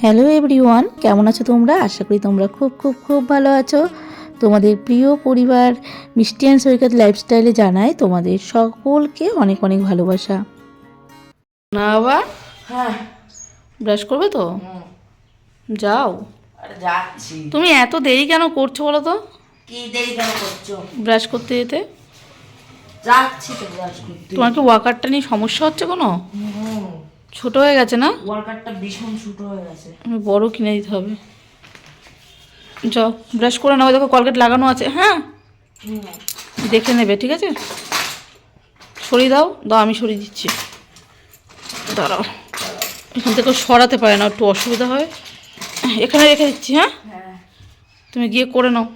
Hello everyone কেমন আছো তোমরা? আশা করি তোমরা খুব খুব খুব ভালো আছো। তোমাদের প্রিয় পরিবার মিষ্টি অ্যান্ড সৈকত লাইফস্টাইলে জানাই তোমাদের সকলকে অনেক অনেক ভালোবাসা। না আবার? হ্যাঁ। ব্রাশ করবে তো? যাও। আরে যাচ্ছি। তুমি এত দেরি কেন করছ বলো তো? কি দেরি কেন করছ? ব্রাশ করতে যেতে। যাচ্ছি তো ব্রাশ করতে। তোমার কি ওয়াকারটা নিয়ে সমস্যা হচ্ছে কোনো? হুম। ছোট হয়ে গেছে না? ওয়ার্কারটা ভীষণ ছোট হয়ে গেছে। বড় কিনে দিতে হবে। যাও ব্রাশ করে নাও দেখো কলগেট লাগানো আছে। হ্যাঁ? দেখে নেবে ঠিক আছে? সরিয়ে দাও দাও আমি সরিয়ে দিচ্ছি। দাঁড়াও। এখান থেকে সরাতে পারে না একটু অসুবিধা হয়। এখানে রেখে দিচ্ছি হ্যাঁ? হ্যাঁ। তুমি গিয়ে করে নাও।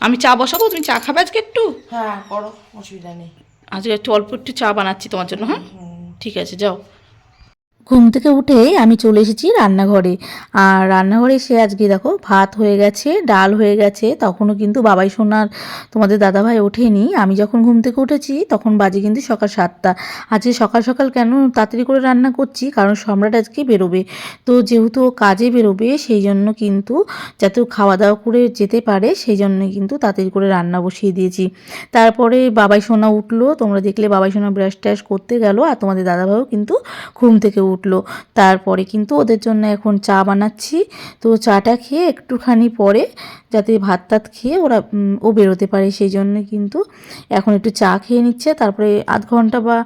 আমি চা বসাবো তুমি চা খাবে আজকে একটু? হ্যাঁ করো অসুবিধা নেই। আজকে একটু অল্প একটু চা বানাচ্ছি তোমার জন্য হ্যাঁ? ঠিক আছে যাও। ঘুম থেকে উঠেই আমি চলে এসেছি রান্নাঘরে। আর রান্নাঘরে এসে আজকে দেখো ভাত হয়ে গেছে, ডাল হয়ে গেছে, তখনও কিন্তু বাবাই সোনার তোমাদের দাদাভাই ওঠেনি। আমি যখন ঘুম থেকে উঠেছি তখন বাজে কিন্তু সকাল সাতটা। আজকে সকাল সকাল কেন তাড়াতাড়ি করে রান্না করছি? কারণ সম্রাট আজকে বেরোবে। তো যেহেতু ও কাজে বেরোবে, সেই জন্য কিন্তু যাতে খাওয়া দাওয়া করে যেতে পারে, সেই জন্য কিন্তু তাড়াতাড়ি করে রান্না বসিয়ে দিয়েছি। তারপরে বাবাই সোনা উঠল। তোমরা দেখলে বাবাই সোনা ব্রাশ ট্রাশ করতে গেল আর তোমাদের দাদাভাইও কিন্তু ঘুম থেকে উঠল। তারপরে কিন্তু ওদের জন্য এখন চা বানাচ্ছি। তো চাটা খেয়ে একটুখানি পরে যাতে ভাত টাত খেয়ে ওরা ও বেরোতে পারে। সেই জন্য কিন্তু এখন একটু চা খেয়ে নিচ্ছে। তারপরে আধ ঘণ্টা বা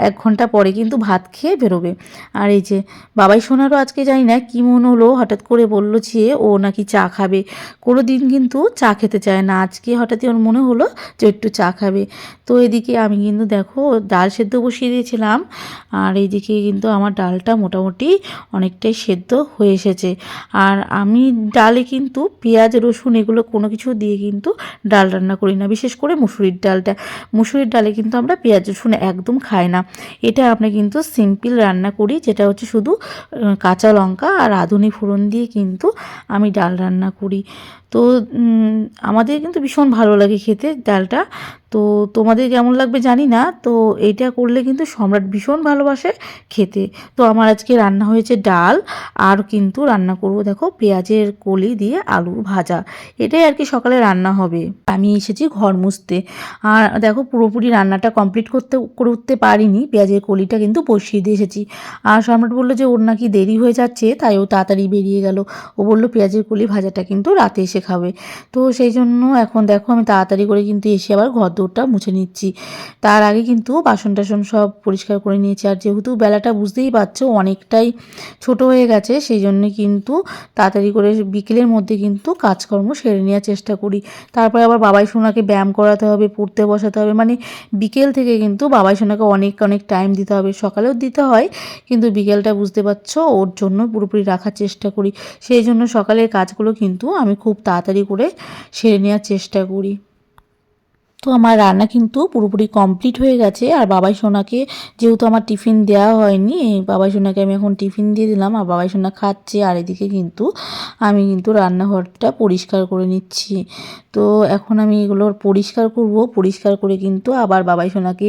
এক ঘণ্টা পরে কিন্তু ভাত খেয়ে বেরোবে। আর এই যে বাবাই সোনারও আজকে জানি না কী মন হলো, হঠাৎ করে বলল যে ও নাকি চা খাবে। কোনো দিন কিন্তু চা খেতে চায় না। আজকে হঠাৎই ওর মনে হলো যে একটু চা খাবে। তো এদিকে আমি কিন্তু দেখো ডাল সেদ্ধ বসিয়ে দিয়েছিলাম। আর এইদিকে কিন্তু আমার ডালটা মোটামুটি অনেকটাই সেদ্ধ হয়ে এসেছে। আর আমি ডালে কিন্তু পেঁয়াজ, রসুন এগুলো কোনো কিছু দিয়ে কিন্তু ডাল রান্না করি না। বিশেষ করে মুসুরির ডালটা। মুসুরির ডালে কিন্তু আমরা পেঁয়াজ, রসুন একদম খাই না। এটা আমরা কিন্তু সিম্পল রান্না করি, যেটা হচ্ছে শুধু কাঁচা লঙ্কা আর রাঁধুনি ফোড়ন দিয়ে কিন্তু আমি ডাল রান্না করি। তো আমাদের কিন্তু ভীষণ ভালো লাগে খেতে ডালটা। তো তোমাদের কেমন লাগবে জানি না, তো এইটা করলে কিন্তু সম্রাট ভীষণ ভালোবাসে খেতে। তো আমার আজকে রান্না হয়েছে ডাল, আর কিন্তু রান্না করব দেখো পেঁয়াজের কলি দিয়ে আলু ভাজা। এটাই আর কি সকালে রান্না হবে। আমি এসেছি ঘর মুছতে। আর দেখো পুরোপুরি রান্নাটা কমপ্লিট করতে করে উঠতে পারিনি, পেঁয়াজের কলিটা কিন্তু বসিয়ে দিয়ে এসেছি। আর সম্রাট বলল যে ওর নাকি দেরি হয়ে যাচ্ছে, তাই ও তাড়াতাড়ি বেরিয়ে গেল। ও বলল পেঁয়াজের কলি ভাজাটা কিন্তু রাতে এসে খাবে। তো সেই জন্য এখন দেখো আমি তাড়াতাড়ি করে কিন্তু এসে আবার ঘর দৌড়টা মুছে নিচ্ছি। তার আগে কিন্তু বাসন টাসন সব পরিষ্কার করে নিয়েছি। আর যেহেতু বেলাটা বুঝতেই পারছ অনেকটাই ছোট হয়ে গেছে, সেই জন্য কিন্তু তাড়াতাড়ি করে বিকেলের মধ্যে কিন্তু কাজকর্ম সেরে নেওয়ার চেষ্টা করি। তারপরে আবার বাবাই সোনাকে ব্যায়াম করাতে হবে, পড়তে বসাতে হবে। মানে বিকেল থেকে কিন্তু বাবাই সোনাকে অনেক অনেক টাইম দিতে হবে। সকালেও দিতে হয়, কিন্তু বিকেলটা বুঝতে পারছ ওর জন্য পুরোপুরি রাখার চেষ্টা করি। সেই জন্য সকালের কাজগুলো কিন্তু আমি খুব তাড়াতাড়ি করে সেরে নেওয়ার চেষ্টা করি। তো আমার রান্না কিন্তু পুরোপুরি কমপ্লিট হয়ে গেছে। আর বাবাই সোনাকে যেহেতু আমার টিফিন দেওয়া হয়নি, বাবাই সোনাকে আমি এখন টিফিন দিয়ে দিলাম। আর বাবাই সোনা খাচ্ছে, আর এদিকে কিন্তু আমি কিন্তু রান্নাঘরটা পরিষ্কার করে নিচ্ছি। তো এখন আমি এগুলো পরিষ্কার করব। পরিষ্কার করে কিন্তু আবার বাবাই সোনাকে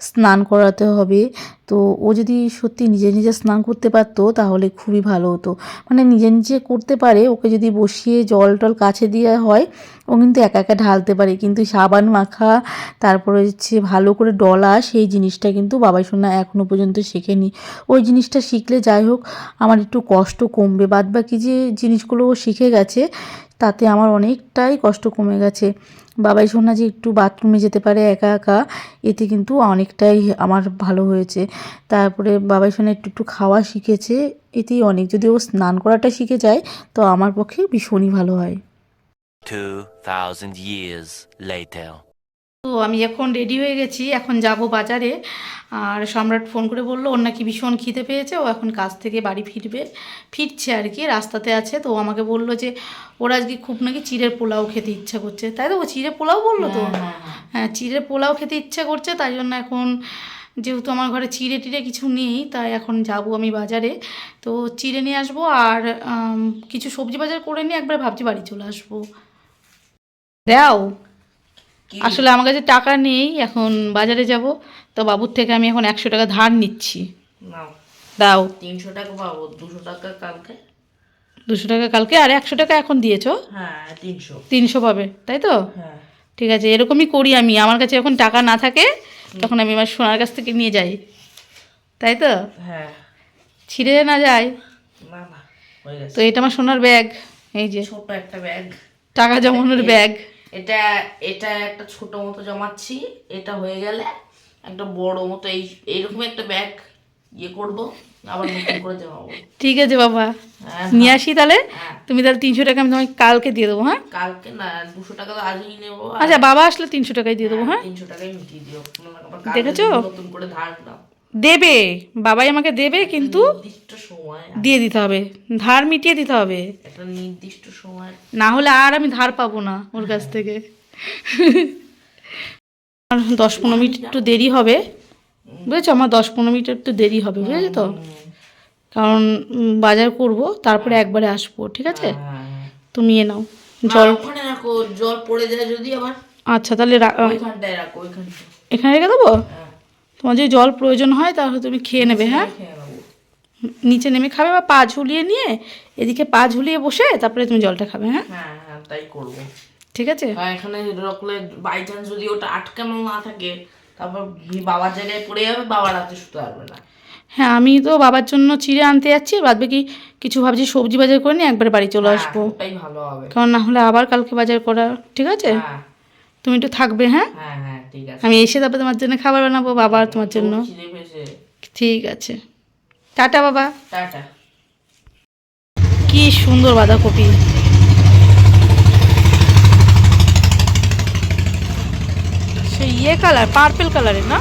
স্নান করাতে হবে। তো ও যদি সত্যি নিজে নিজে স্নান করতে পারতো, তাহলে খুবই ভালো হতো। মানে নিজে নিজে করতে পারে, ওকে যদি বসিয়ে জল টল কাছে দিয়ে হয় ও কিন্তু একা একা ঢালতে পারে। কিন্তু সাবান মাখা, তারপরে হচ্ছে ভালো করে ডলা, সেই জিনিসটা কিন্তু বাবাই সোনা এখনও পর্যন্ত শেখেনি। ওই জিনিসটা শিখলে যাই হোক, আমার একটু কষ্ট কমবে। বাদ বাকি যে জিনিসগুলো ও শিখে গেছে, তাতে আমার অনেকটাই কষ্ট কমে গেছে। বাবাই সোনা যে একটু বাথরুমে যেতে পারে একা একা, এতে কিন্তু অনেকটাই আমার ভালো হয়েছে। তারপরে বাবাই সোনা একটু একটু খাওয়া শিখেছে, এতেই অনেক। যদি ও স্নান করাটা শিখে যায়, তো আমার পক্ষে ভীষণই ভালো হয়। 2,000 years later. তো আমি এখন রেডি হয়ে গেছি এখন যাব বাজারে। আর সম্রাট ফোন করে বলল ওর নাকি ভীষণ খিদে পেয়েছে ও এখন কাজ থেকে বাড়ি ফিরবে ফিরছে আর কি রাস্তাতে আছে। তো ও আমাকে বলল যে ওর আজকে খুব নাকি চিড়ের পোলাও খেতে ইচ্ছা করছে। তাই তো ও চিড়ে পোলাও বলল তো? হ্যাঁ চিড়ে পোলাও খেতে ইচ্ছা করছে তাই জন্য এখন যেহেতু আমার ঘরে চিড়ে টিড়ে কিছু নেই তাই এখন যাব আমি বাজারে। তো চিড়ে নিয়ে আসব আর কিছু সবজি বাজার করে নিয়ে একবার ভাবছি বাড়ি চলে আসব। দাও। আসলে আমার কাছে টাকা নেই এখন বাজারে যাব। তো বাবুর থেকে আমি এখন একশো টাকা ধার নিচ্ছি। দাও। তিনশো টাকা পাবো দুশো টাকা কালকে। দুশো টাকা কালকে আর একশো টাকা এখন দিয়েছ? হ্যাঁ তিনশো। তিনশো পাবে তাই তো? হ্যাঁ। ঠিক আছে এরকমই করি আমি। আমার কাছে এখন টাকা না থাকে তখন আমি আমার সোনার কাছ থেকে নিয়ে যাই। তাই তো? হ্যাঁ। ছিঁড়ে না যায়? না না হয়ে গেছে। তো এটা আমার সোনার ব্যাগ এই যে। ছোট একটা ব্যাগ। টাকা জমানোর ব্যাগ। এটা এটা একটা ছোট মতো জমাচ্ছি। এটা হয়ে গেলে একটা বড় মতো এই এইরকম একটা ব্যাগ। ইয়ে করব আবার নতুন করে জমাবো। ঠিক আছে বাবা। হ্যাঁ নিয়ে আসি তাহলে? হ্যাঁ। তুমি তাহলে তিনশো টাকা আমি তোমাকে কালকে দিয়ে দেবো হ্যাঁ? কালকে না দুশো টাকা তো আজই নেব আচ্ছা বাবা আসলে তিনশো টাকাই দিয়ে দেবো হ্যাঁ? তিনশো টাকাই মিটিয়ে দিও। দেখেছ? নতুন করে ধার দাও। দেবে বাবাই আমাকে দেবে কিন্তু নির্দিষ্ট সময় দিয়ে দিতে হবে। ধার মিটিয়ে দিতে হবে। একটা নির্দিষ্ট সময়। না হলে আর আমি ধার পাবো না ওর কাছ থেকে। আর দশ পনেরো মিনিট একটু দেরি হবে। বুঝেছ? আমার দশ পনেরো মিনিট একটু দেরি হবে বুঝেছ তো? কারণ বাজার করব তারপরে একবারে আসব ঠিক আছে? তুমি এ নাও। জল রাখো জল পড়ে যায় যদি আবার। আচ্ছা তাহলে রাখো এখানে রেখে দেবো? হ্যাঁ। তোমার যদি জল প্রয়োজন হয় তাহলে তুমি খেয়ে নেবে হ্যাঁ নিচে নেমে খাবে বা পা ঝুলিয়ে নিয়ে এদিকে পা ঝুলিয়ে বসে তারপরে তুমি জলটা খাবে হ্যাঁ? হ্যাঁ হ্যাঁ তাই করব। ঠিক আছে? এখানে বাই চান্স যদি ওটা আটকানো না থাকে তারপর পড়ে যাবে বাবা রাতে শুতে পারবে না। হ্যাঁ আমি তো বাবার জন্য চিড়ে আনতে যাচ্ছি বাদ বাকি কিছু ভাবছি সবজি বাজার করে নিয়ে একবার বাড়ি চলে আসব। হ্যাঁ, ভালো হবে। কারণ না হলে আবার কালকে বাজার করা ঠিক আছে? হ্যাঁ। তুমি একটু থাকবে হ্যাঁ? হ্যাঁ হ্যাঁ আমি এসে তারপরে তোমার জন্য খাবার বানাবো বাবা তোমার জন্য। ঠিক আছে। টাটা বাবা। টাটা। কি সুন্দর বাঁধাকপি। ইয়ে কালার পার্পেল কালারের না?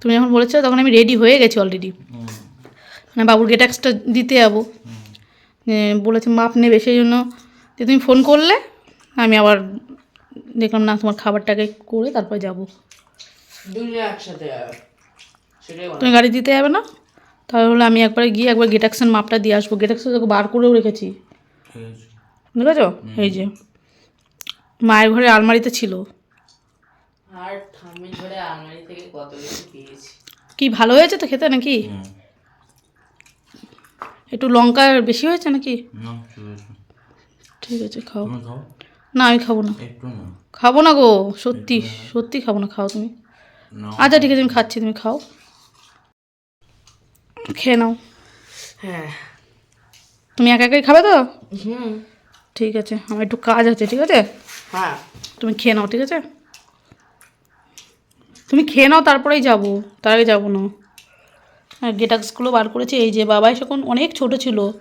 তুমি যখন বলেছ তখন আমি রেডি হয়ে গেছি অলরেডি মানে বাবুর গেটাক্সটা দিতে যাব। বলেছে মাপ নেবে সেই জন্য তুমি ফোন করলে আমি আবার দেখলাম না তোমার খাবারটাকে করে তারপর যাব। তুমি গাড়ি দিতে যাবে না? তাহলে আমি একবার গিয়ে একবার গেটাক্সের মাপটা দিয়ে আসব। গেটাক্সটা তোকে বার করেও রেখেছি। বুঝেছ এই যে। মায়ের ঘরে আলমারিতে ছিল। আর ঠাম্মি ধরে আলমারি থেকে কত কিছু পেয়েছি। কি ভালো হয়েছে তো খেতে নাকি? একটু লঙ্কা বেশি হয়েছে নাকি? ঠিক আছে খাও। না আমি খাব না। খাব না গো সত্যি সত্যি খাব না খাও তুমি। আচ্ছা ঠিক আছে আমি খাচ্ছি তুমি খাও। খেয়ে নাও। হ্যাঁ। তুমি একা একাই খাবে তো? হুম। ঠিক আছে আমার একটু কাজ আছে ঠিক আছে? হ্যাঁ। তুমি খেয়ে নাও ঠিক আছে? তুমি খেয়ে নাও তারপরেই যাব তার আগে যাব না। আর গেটাক্সগুলো বার করেছি এই যে বাবাই তখন অনেক ছোট ছিল।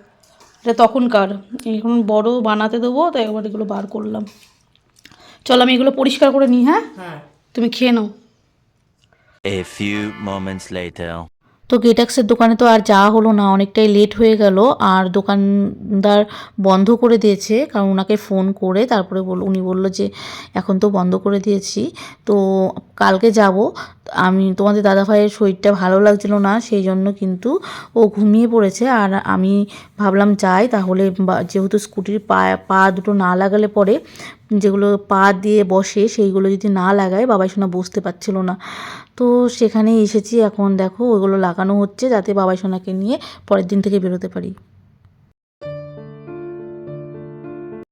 এটা তখনকার। এখন বড় বানাতে দেবো তাই একবার এগুলো বার করলাম। চলো আমি এগুলো পরিষ্কার করে নিই হ্যাঁ? হ্যাঁ। তুমি খেয়ে নাও। A few moments later. তো গেটাক্সের দোকানে তো আর যাওয়া হলো না, অনেকটাই লেট হয়ে গেল। আর দোকানদার বন্ধ করে দিয়েছে, কারণ ওনাকে ফোন করে তারপরে বল, উনি বলল যে, এখন তো বন্ধ করে দিয়েছি, তো কালকে যাব। আমি, তোমাদের দাদা ভাইয়ের শরীরটা ভালো লাগছিল না, সেই জন্য কিন্তু ও ঘুমিয়ে পড়েছে। আর আমি ভাবলাম যাই, তাহলে যেহেতু স্কুটির পা পা দুটো না লাগালে পরে যেগুলো পা দিয়ে বসে, সেইগুলো যদি না লাগায়, বাবাই সোনা বসতে পারছিল না। তো সেখানে এসেছি। এখন দেখো ওগুলো লাগানো হচ্ছে যাতে বাবাই সোনাকে নিয়ে পরের দিন থেকে বেরোতে পারি।